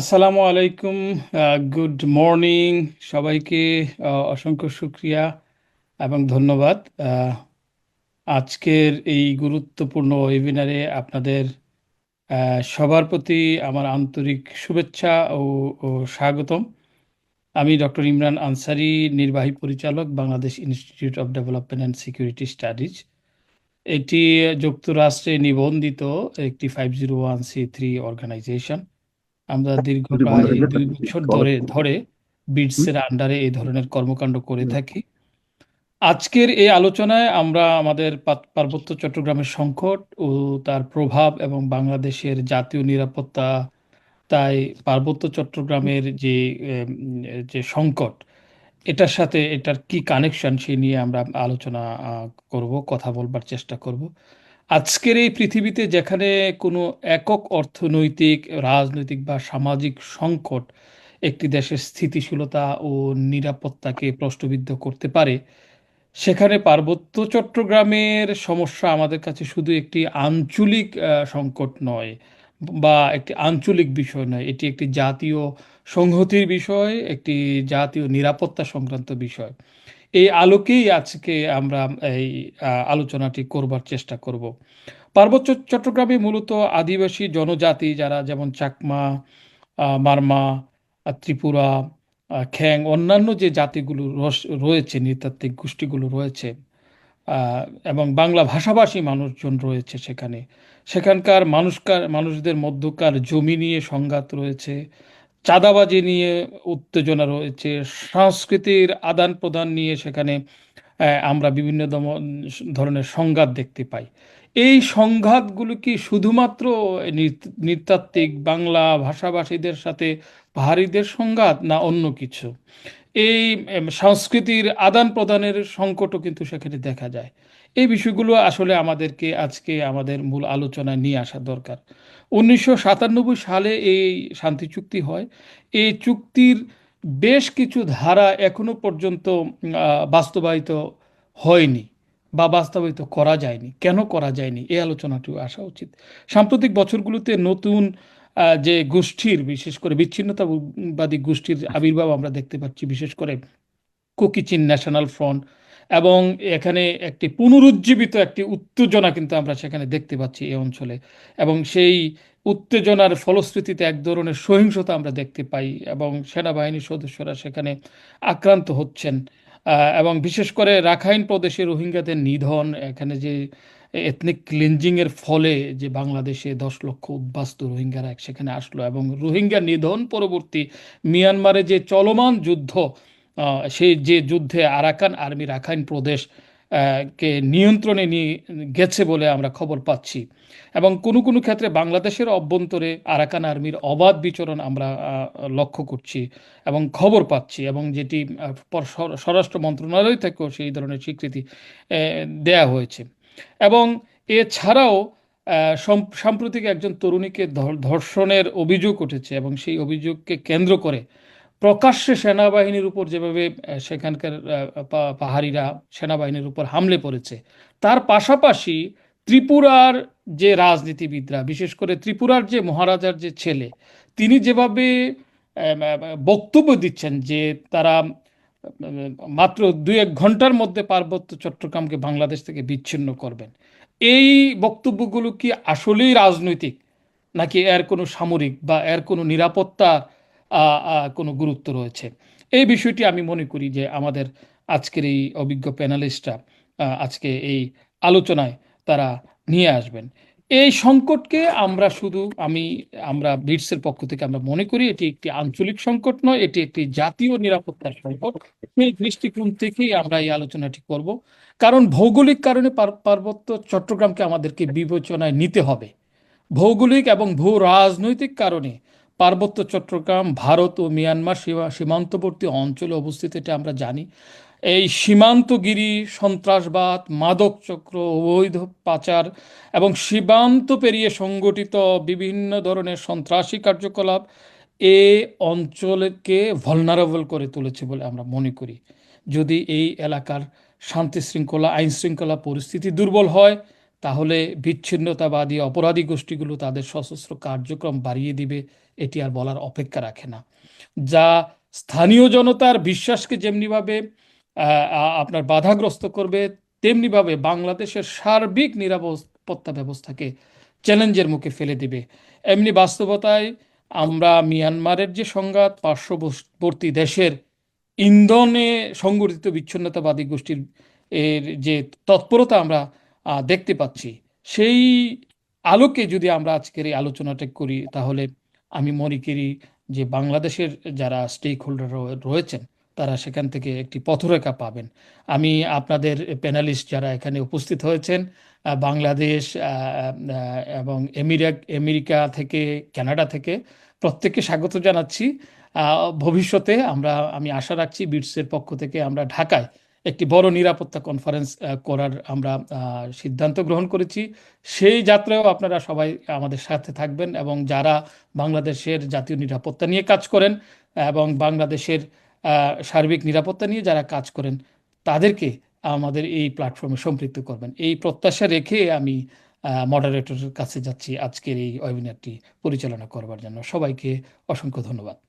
আসসালামু আলাইকুম good morning সবাইকে অসংখ্য শুক্রিয়া এবং ধন্যবাদ। আজকের এই গুরুত্বপূর্ণ ওয়েবিনারে আপনাদের সবার প্রতি আমার আন্তরিক শুভেচ্ছা ও স্বাগতম। আমি ডক্টর ইমরান আনসারি, নির্বাহী পরিচালক, Bangladesh institute of development and security studies এটি যুক্তরাষ্ট্রে নিবন্ধিত একটি five zero one C three organisation আমরা দীর্ঘ প্রায় দুই বছর ধরে ধরে বিটসের আন্ডারে এই ধরনের কর্মকাণ্ড করে থাকি। আজকের এই আলোচনায় আমরা আমাদের পার্বত্য চট্টগ্রামের সংকট ও তার প্রভাব এবং বাংলাদেশের জাতীয় নিরাপত্তা তাই পার্বত্য চট্টগ্রামের যে যে সংকট এটার সাথে এটার কি কানেকশন সেই নিয়ে আমরা আলোচনা করব কথা বলবার চেষ্টা করব। আজকের এই পৃথিবীতে যেখানে কোনো একক অর্থনৈতিক, রাজনৈতিক বা সামাজিক সংকট একটি দেশের স্থিতিশীলতা ও নিরাপত্তাকে প্রশ্নবিদ্ধ করতে পারে, সেখানে পার্বত্য চট্টগ্রামের সমস্যা আমাদের কাছে শুধু একটি আঞ্চলিক সংকট নয় বা একটি আঞ্চলিক বিষয় নয়, এটি একটি জাতীয় সংহতির বিষয়, একটি জাতীয় নিরাপত্তা সংক্রান্ত বিষয়। এই আলোকেই আজকে আমরা এই আলোচনাটি করবার চেষ্টা করব। পার্বত্য চট্টগ্রামে মূলত আদিবাসী জনজাতি যারা, যেমন চাকমা মারমা ত্রিপুরা খ্যাং, অন্যান্য যে জাতিগুলো রয়েছে, নৃতাত্ত্বিক গোষ্ঠীগুলো রয়েছে এবং বাংলা ভাষাভাষী মানুষজন রয়েছে সেখানে। সেখানকার মানুষকার, মানুষদের মধ্যকার জমি নিয়ে সংঘাত রয়েছে চাঁদাবাজি নিয়ে উত্তেজনা রয়েছে, সংস্কৃতির আদান প্রদান নিয়ে সেখানে আমরা বিভিন্ন ধরনের সংঘাত দেখতে পাই। এই সংঘাতগুলো কি শুধুমাত্র নৃতাত্ত্বিক বাংলা ভাষাভাষীদের সাথে পাহাড়িদের সংঘাত না অন্য কিছু? এই সংস্কৃতির আদান প্রদানের সংকটও কিন্তু সেখানে দেখা যায়। এই বিষয়গুলো আসলে আমাদেরকে আজকে আমাদের মূল আলোচনায় নিয়ে আসা দরকার। উনিশশো সাতানব্বই সালে এই শান্তি চুক্তি হয়। এই চুক্তির বেশ কিছু ধারা এখনও পর্যন্ত বাস্তবায়িত হয়নি বা বাস্তবায়িত করা যায়নি। কেন করা যায়নি? এই আলোচনাটিও আসা উচিত। সাম্প্রতিক বছরগুলোতে নতুন যে গোষ্ঠীর বিশেষ করে বিচ্ছিন্নতাবাদী গোষ্ঠীর আবির্ভাব আমরা দেখতে পাচ্ছি বিশেষ করে কুকিচিন ন্যাশনাল ফ্রন্ট এবং এখানে একটি পুনরুজ্জীবিত একটি উত্তেজনা কিন্তু আমরা সেখানে দেখতে পাচ্ছি এই অঞ্চলে। এবং সেই উত্তেজনার ফলশ্রুতিতে এক ধরনের সহিংসতা আমরা দেখতে পাই এবং সেনাবাহিনীর সদস্যরা সেখানে আক্রান্ত হচ্ছেন। এবং বিশেষ করে রাখাইন প্রদেশে রোহিঙ্গাদের নিধন, এখানে যে এথনিক ক্লিনজিং এর ফলে যে বাংলাদেশে দশ লক্ষ উদ্বাস্তু রোহিঙ্গারা সেখানে আসলো এবং রোহিঙ্গা নিধন পরবর্তী মিয়ানমারে যে চলমান যুদ্ধ সেই যে যুদ্ধে আরাকান আর্মি রাখাইন প্রদেশ কে নিয়ন্ত্রণে নিয়ে গেছে বলে আমরা খবর পাচ্ছি। এবং কোনো কোনো ক্ষেত্রে বাংলাদেশের অভ্যন্তরে আরাকান আর্মির অবাধ বিচরণ আমরা লক্ষ্য করছি এবং খবর পাচ্ছি এবং যেটি স্বরাষ্ট্র মন্ত্রণালয় থেকেও সেই ধরনের স্বীকৃতি দেয়া হয়েছে। এবং এছাড়াও সাম্প্রতিক একজন তরুণীকে ধর্ষণের অভিযোগ উঠেছে এবং সেই অভিযোগকে কেন্দ্র করে প্রকাশ্যে সেনাবাহিনীর উপর যেভাবে সেখানকার পাহাড়িরা সেনাবাহিনীর উপর হামলে পড়েছে, তার পাশাপাশি ত্রিপুরার যে রাজনীতিবিদরা, বিশেষ করে ত্রিপুরার যে মহারাজার যে ছেলে, তিনি যেভাবে বক্তব্য দিচ্ছেন যে তারা মাত্র দুই এক ঘণ্টার মধ্যে পার্বত্য চট্টগ্রামকে বাংলাদেশ থেকে বিচ্ছিন্ন করবেন, এই বক্তব্যগুলো কি আসলেই রাজনৈতিক, নাকি এর কোনো সামরিক বা এর কোনো নিরাপত্তা কোনো গুরুত্ব রয়েছে। এই বিষয়টি আমি মনে করি যে আমাদের আজকের এই অভিজ্ঞ প্যানেলিস্টরা আজকে এই আলোচনায় তারা নিয়ে আসবেন। এই সংকটকে আমরা শুধু আমি, আমরা বিটসের পক্ষ থেকে আমরা মনে করি এটি একটি আঞ্চলিক সংকট নয়, এটি একটি জাতীয় নিরাপত্তার সংকট। এই দৃষ্টিকোণ থেকেই আমরা এই আলোচনাটি করব। কারণ ভৌগোলিক কারণে পার্বত্য চট্টগ্রামকে আমাদেরকে বিবেচনায় নিতে হবে। ভৌগোলিক এবং ভূ রাজনৈতিক কারণে পার্বত্য চট্টগ্রাম, ভারত ও মিয়ানমার সীমা, সীমান্তবর্তী অঞ্চলে অবস্থিত, এটা আমরা জানি। এই সীমান্তগিরি, সন্ত্রাসবাদ, মাদক চক্র, অবৈধ পাচার এবং সীমান্ত পেরিয়ে সংগঠিত বিভিন্ন ধরনের সন্ত্রাসী কার্যকলাপ এ অঞ্চলকে ভলনারেবল করে তুলেছে বলে আমরা মনে করি। যদি এই এলাকার শান্তি শৃঙ্খলা আইন শৃঙ্খলা পরিস্থিতি দুর্বল হয় তাহলে বিচ্ছিন্নতাবাদী অপরাধী গোষ্ঠীগুলো তাদের সশস্ত্র কার্যক্রম বাড়িয়ে দিবে, এটি আর বলার অপেক্ষা রাখে না। যা স্থানীয় জনতার বিশ্বাসকে যেমনিভাবে আপনার বাধাগ্রস্ত করবে, তেমনিভাবে বাংলাদেশের সার্বিক নিরাপত্তা ব্যবস্থাকে চ্যালেঞ্জের মুখে ফেলে দিবে। এমনি বাস্তবতায় আমরা মিয়ানমারের যে সংঘাত, পার্শ্ববর্তী দেশের ইন্ধনে সংগঠিত বিচ্ছিন্নতাবাদী গোষ্ঠীর এর যে তৎপরতা আমরা দেখতে পাচ্ছি। সেই আলোকে যদি আমরা আজকের এই আলোচনাটা করি, তাহলে আমি মনে করি যে বাংলাদেশের যারা স্টেক হোল্ডার রয়েছেন, তারা সেখান থেকে একটি পথরেখা পাবেন। আমি আপনাদের প্যানেলিস্ট যারা এখানে উপস্থিত হয়েছেন বাংলাদেশ এবং এমিরা আমেরিকা থেকে, কানাডা থেকে, প্রত্যেককে স্বাগত জানাচ্ছি। ভবিষ্যতে আমরা, আমি আশা রাখছি, বিটসের পক্ষ থেকে আমরা ঢাকায় একটি বড় নিরাপত্তা কনফারেন্স করার আমরা সিদ্ধান্ত গ্রহণ করেছি। সেই যাত্রায়ও আপনারা সবাই আমাদের সাথে থাকবেন এবং যারা বাংলাদেশের জাতীয় নিরাপত্তা নিয়ে কাজ করেন এবং বাংলাদেশের সার্বিক নিরাপত্তা নিয়ে যারা কাজ করেন, তাদেরকে আমাদের এই প্ল্যাটফর্মে সম্পৃক্ত করবেন। এই প্রত্যাশা রেখে আমি মডারেটরের কাছে যাচ্ছি আজকের এই ওয়েবিনারটি পরিচালনা করবার জন্য। সবাইকে অসংখ্য ধন্যবাদ।